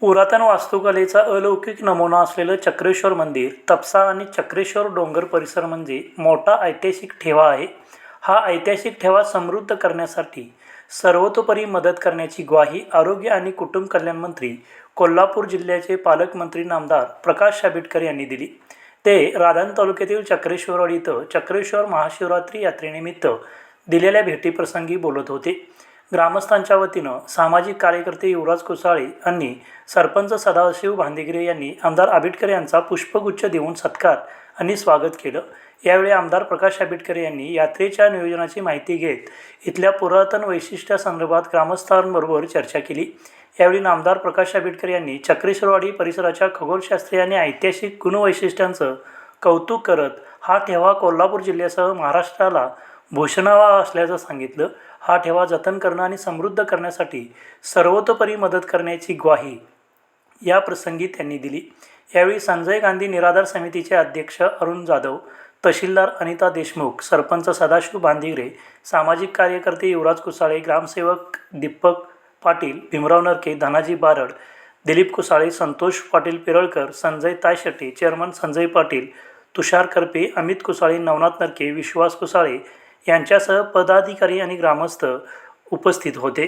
पुरातन वास्तुकलेचा अलौकिक नमुना असलेलं चक्रेश्वर मंदिर तपसा आणि चक्रेश्वर डोंगर परिसर म्हणजे मोठा ऐतिहासिक ठेवा आहे. हा ऐतिहासिक ठेवा समृद्ध करण्यासाठी सर्वतोपरी मदत करण्याची ग्वाही आरोग्य आणि कुटुंब कल्याण मंत्री कोल्हापूर जिल्ह्याचे पालकमंत्री नामदार प्रकाश आंबेडकर यांनी दिली. ते राधान तालुक्यातील चक्रेश्वरवाडी इथं चक्रेश्वर महाशिवरात्री यात्रेनिमित्त दिलेल्या भेटीप्रसंगी बोलत होते. ग्रामस्थांच्या वतीनं सामाजिक कार्यकर्ते युवराज कुसाळे यांनी सरपंच सदाशिव भांदेगिरे यांनी आमदार आंबेडकर यांचा पुष्पगुच्छ देऊन सत्कार आणि स्वागत केलं. यावेळी आमदार प्रकाश आंबेडकर यांनी यात्रेच्या नियोजनाची माहिती घेत इथल्या पुरातन वैशिष्ट्यासंदर्भात ग्रामस्थांबरोबर चर्चा केली. यावेळी नामदार प्रकाश आंबेडकर यांनी चक्रेश्वरवाडी परिसराच्या खगोलशास्त्रीय आणि ऐतिहासिक गुणवैशिष्ट्यांचं कौतुक करत हा ठेवा कोल्हापूर जिल्ह्यासह महाराष्ट्राला भूषणावा असल्याचं सांगितलं. हा ठेवा जतन करणं आणि समृद्ध करण्यासाठी सर्वतोपरी मदत करण्याची ग्वाही या प्रसंगी त्यांनी दिली. यावेळी संजय गांधी निराधार समितीचे अध्यक्ष अरुण जाधव तहसीलदार अनिता देशमुख सरपंच सदाशिव बांदिगरे सामाजिक कार्यकर्ते युवराज कुसाळे ग्रामसेवक दीपक पाटील भीमराव नरके धनाजी बारड दिलीप कुसाळे संतोष पाटील पिरळकर संजय तायशेट्टी चेअरमन संजय पाटील तुषार करपे अमित कुसाळे नवनाथ नरके विश्वास कुसाळे यांच्यासह पदाधिकारी आणि ग्रामस्थ उपस्थित होते.